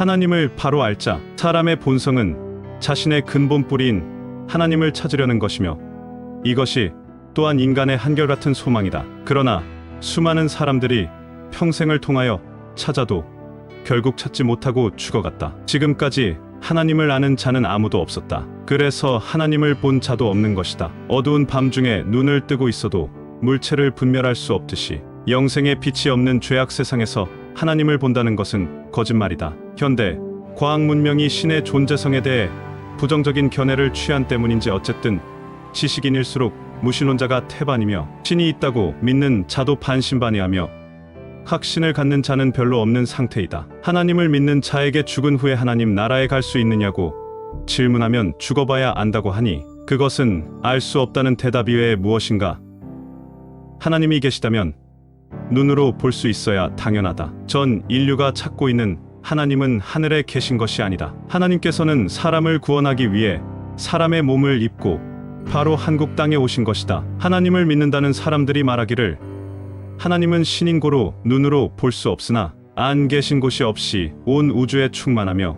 하나님을 바로 알자. 사람의 본성은 자신의 근본 뿌리인 하나님을 찾으려는 것이며 이것이 또한 인간의 한결같은 소망이다. 그러나 수많은 사람들이 평생을 통하여 찾아도 결국 찾지 못하고 죽어갔다. 지금까지 하나님을 아는 자는 아무도 없었다. 그래서 하나님을 본 자도 없는 것이다. 어두운 밤 중에 눈을 뜨고 있어도 물체를 분별할 수 없듯이 영생의 빛이 없는 죄악 세상에서 하나님을 본다는 것은 거짓말이다. 현대 과학 문명이 신의 존재성에 대해 부정적인 견해를 취한 때문인지 어쨌든 지식인일수록 무신론자가 태반이며 신이 있다고 믿는 자도 반신반의하며 확신을 갖는 자는 별로 없는 상태이다. 하나님을 믿는 자에게 죽은 후에 하나님 나라에 갈 수 있느냐고 질문하면 죽어봐야 안다고 하니 그것은 알 수 없다는 대답 이외에 무엇인가? 하나님이 계시다면 눈으로 볼 수 있어야 당연하다. 전 인류가 찾고 있는 하나님은 하늘에 계신 것이 아니다. 하나님께서는 사람을 구원하기 위해 사람의 몸을 입고 바로 한국 땅에 오신 것이다. 하나님을 믿는다는 사람들이 말하기를 하나님은 신인 고로 눈으로 볼 수 없으나 안 계신 곳이 없이 온 우주에 충만하며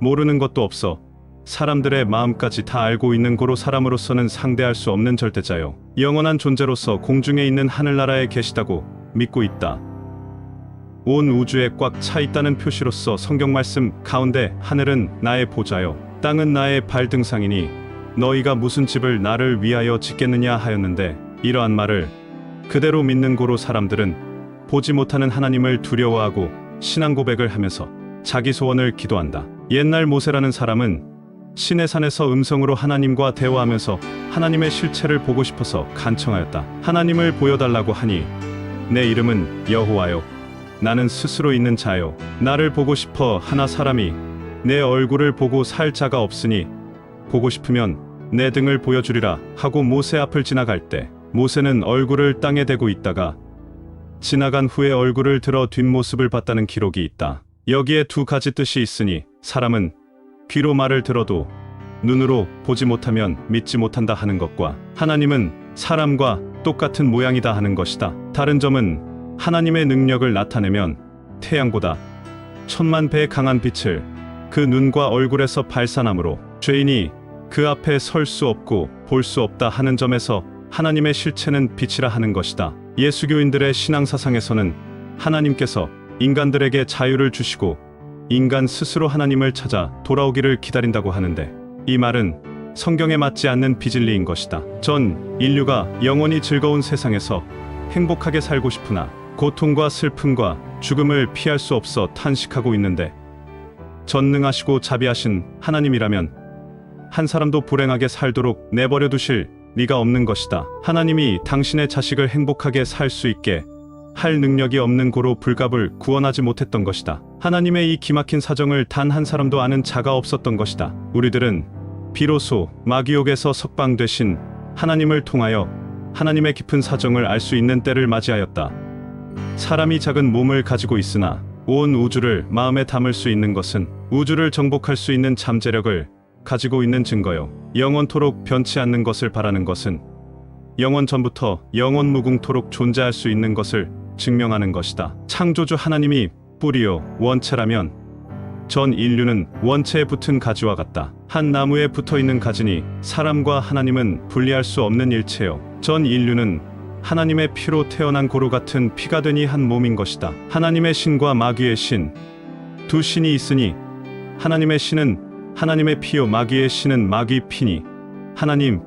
모르는 것도 없어 사람들의 마음까지 다 알고 있는 고로 사람으로서는 상대할 수 없는 절대자요. 영원한 존재로서 공중에 있는 하늘나라에 계시다고 믿고 있다. 온 우주에 꽉 차 있다는 표시로서 성경 말씀 가운데 하늘은 나의 보좌요. 땅은 나의 발등상이니 너희가 무슨 집을 나를 위하여 짓겠느냐 하였는데 이러한 말을 그대로 믿는 고로 사람들은 보지 못하는 하나님을 두려워하고 신앙 고백을 하면서 자기 소원을 기도한다. 옛날 모세라는 사람은 신의 산에서 음성으로 하나님과 대화하면서 하나님의 실체를 보고 싶어서 간청하였다. 하나님을 보여달라고 하니 내 이름은 여호와요. 나는 스스로 있는 자요. 나를 보고 싶어 하나 사람이 내 얼굴을 보고 살 자가 없으니 보고 싶으면 내 등을 보여주리라 하고 모세 앞을 지나갈 때 모세는 얼굴을 땅에 대고 있다가 지나간 후에 얼굴을 들어 뒷모습을 봤다는 기록이 있다. 여기에 두 가지 뜻이 있으니 사람은 귀로 말을 들어도 눈으로 보지 못하면 믿지 못한다 하는 것과 하나님은 사람과 똑같은 모양이다 하는 것이다. 다른 점은 하나님의 능력을 나타내면 태양보다 천만 배 강한 빛을 그 눈과 얼굴에서 발산함으로 죄인이 그 앞에 설 수 없고 볼 수 없다 하는 점에서 하나님의 실체는 빛이라 하는 것이다. 예수교인들의 신앙 사상에서는 하나님께서 인간들에게 자유를 주시고 인간 스스로 하나님을 찾아 돌아오기를 기다린다고 하는데 이 말은 성경에 맞지 않는 비진리인 것이다. 전 인류가 영원히 즐거운 세상에서 행복하게 살고 싶으나 고통과 슬픔과 죽음을 피할 수 없어 탄식하고 있는데 전능하시고 자비하신 하나님이라면 한 사람도 불행하게 살도록 내버려 두실 리가 없는 것이다. 하나님이 당신의 자식을 행복하게 살 수 있게 할 능력이 없는 고로 불갑을 구원하지 못했던 것이다. 하나님의 이 기막힌 사정을 단 한 사람도 아는 자가 없었던 것이다. 우리들은 비로소 마귀옥에서 석방되신 하나님을 통하여 하나님의 깊은 사정을 알 수 있는 때를 맞이하였다. 사람이 작은 몸을 가지고 있으나 온 우주를 마음에 담을 수 있는 것은 우주를 정복할 수 있는 잠재력을 가지고 있는 증거요. 영원토록 변치 않는 것을 바라는 것은 영원 전부터 영원 무궁토록 존재할 수 있는 것을 증명하는 것이다. 창조주 하나님이 뿌리요 원체라면 전 인류는 원체에 붙은 가지와 같다. 한 나무에 붙어 있는 가지니 사람과 하나님은 분리할 수 없는 일체요. 전 인류는 하나님의 피로 태어난 고루 같은 피가 되니 한 몸인 것이다. 하나님의 신과 마귀의 신, 두 신이 있으니 하나님의 신은 하나님의 피요 마귀의 신은 마귀 피니 하나님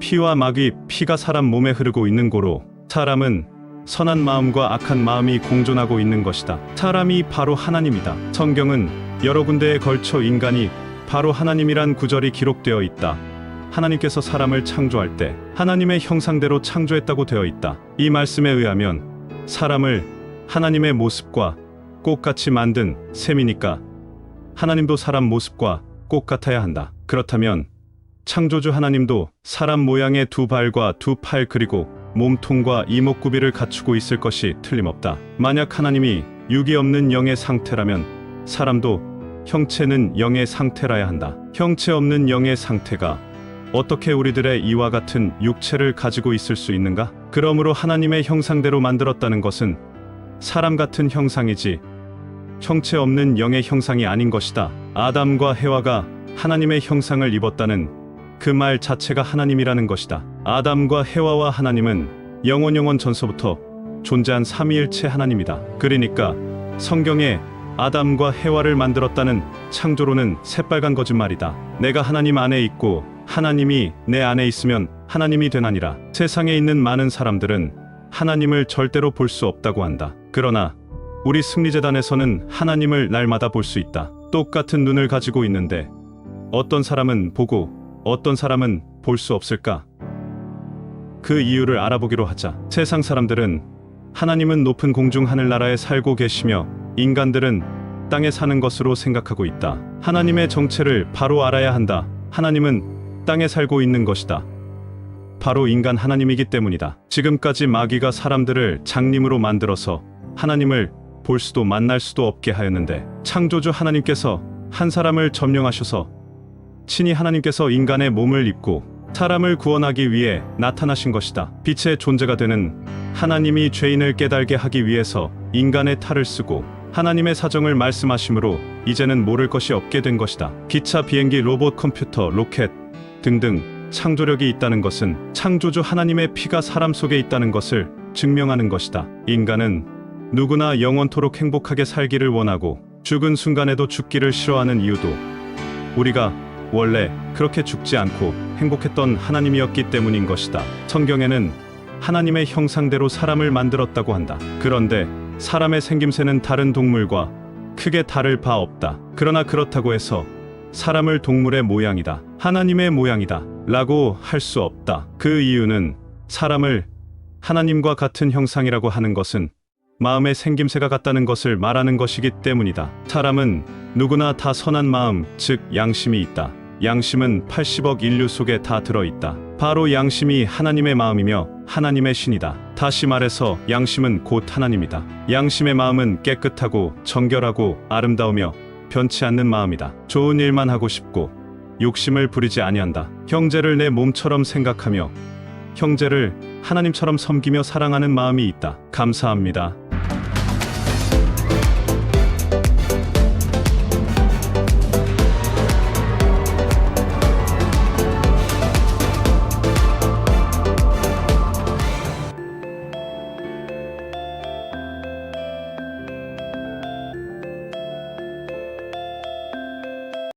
피와 마귀 피가 사람 몸에 흐르고 있는 고로 사람은 선한 마음과 악한 마음이 공존하고 있는 것이다. 사람이 바로 하나님이다. 성경은 여러 군데에 걸쳐 인간이 바로 하나님이란 구절이 기록되어 있다. 하나님께서 사람을 창조할 때 하나님의 형상대로 창조했다고 되어 있다. 이 말씀에 의하면 사람을 하나님의 모습과 똑같이 만든 셈이니까 하나님도 사람 모습과 꼭 같아야 한다. 그렇다면 창조주 하나님도 사람 모양의 두 발과 두 팔 그리고 몸통과 이목구비를 갖추고 있을 것이 틀림없다. 만약 하나님이 육이 없는 영의 상태라면 사람도 형체는 영의 상태라야 한다. 형체 없는 영의 상태가 어떻게 우리들의 이와 같은 육체를 가지고 있을 수 있는가? 그러므로 하나님의 형상대로 만들었다는 것은 사람 같은 형상이지 형체 없는 영의 형상이 아닌 것이다. 아담과 해와가 하나님의 형상을 입었다는 그 말 자체가 하나님이라는 것이다. 아담과 해와와 하나님은 영원 영원 전서부터 존재한 삼위일체 하나님이다. 그러니까 성경에 아담과 해와를 만들었다는 창조로는 새빨간 거짓말이다. 내가 하나님 안에 있고 하나님이 내 안에 있으면 하나님이 되나니라. 세상에 있는 많은 사람들은 하나님을 절대로 볼 수 없다고 한다. 그러나 우리 승리재단에서는 하나님을 날마다 볼 수 있다. 똑같은 눈을 가지고 있는데 어떤 사람은 보고 어떤 사람은 볼 수 없을까? 그 이유를 알아보기로 하자. 세상 사람들은 하나님은 높은 공중 하늘나라에 살고 계시며 인간들은 땅에 사는 것으로 생각하고 있다. 하나님의 정체를 바로 알아야 한다. 하나님은 땅에 살고 있는 것이다. 바로 인간 하나님이기 때문이다. 지금까지 마귀가 사람들을 장님으로 만들어서 하나님을 볼 수도 만날 수도 없게 하였는데 창조주 하나님께서 한 사람을 점령하셔서 친히 하나님께서 인간의 몸을 입고 사람을 구원하기 위해 나타나신 것이다. 빛의 존재가 되는 하나님이 죄인을 깨달게 하기 위해서 인간의 탈을 쓰고 하나님의 사정을 말씀하심으로 이제는 모를 것이 없게 된 것이다. 기차, 비행기, 로봇, 컴퓨터, 로켓 등등 창조력이 있다는 것은 창조주 하나님의 피가 사람 속에 있다는 것을 증명하는 것이다. 인간은 누구나 영원토록 행복하게 살기를 원하고 죽은 순간에도 죽기를 싫어하는 이유도 우리가 원래 그렇게 죽지 않고 행복했던 하나님이었기 때문인 것이다. 성경에는 하나님의 형상대로 사람을 만들었다고 한다. 그런데 사람의 생김새는 다른 동물과 크게 다를 바 없다. 그러나 그렇다고 해서 사람을 동물의 모양이다. 하나님의 모양이다. 라고 할 수 없다. 그 이유는 사람을 하나님과 같은 형상이라고 하는 것은 마음의 생김새가 같다는 것을 말하는 것이기 때문이다. 사람은 누구나 다 선한 마음, 즉 양심이 있다. 양심은 80억 인류 속에 다 들어있다. 바로 양심이 하나님의 마음이며 하나님의 신이다. 다시 말해서 양심은 곧 하나님이다. 양심의 마음은 깨끗하고 정결하고 아름다우며 변치 않는 마음이다. 좋은 일만 하고 싶고 욕심을 부리지 아니한다. 형제를 내 몸처럼 생각하며 형제를 하나님처럼 섬기며 사랑하는 마음이 있다. 감사합니다.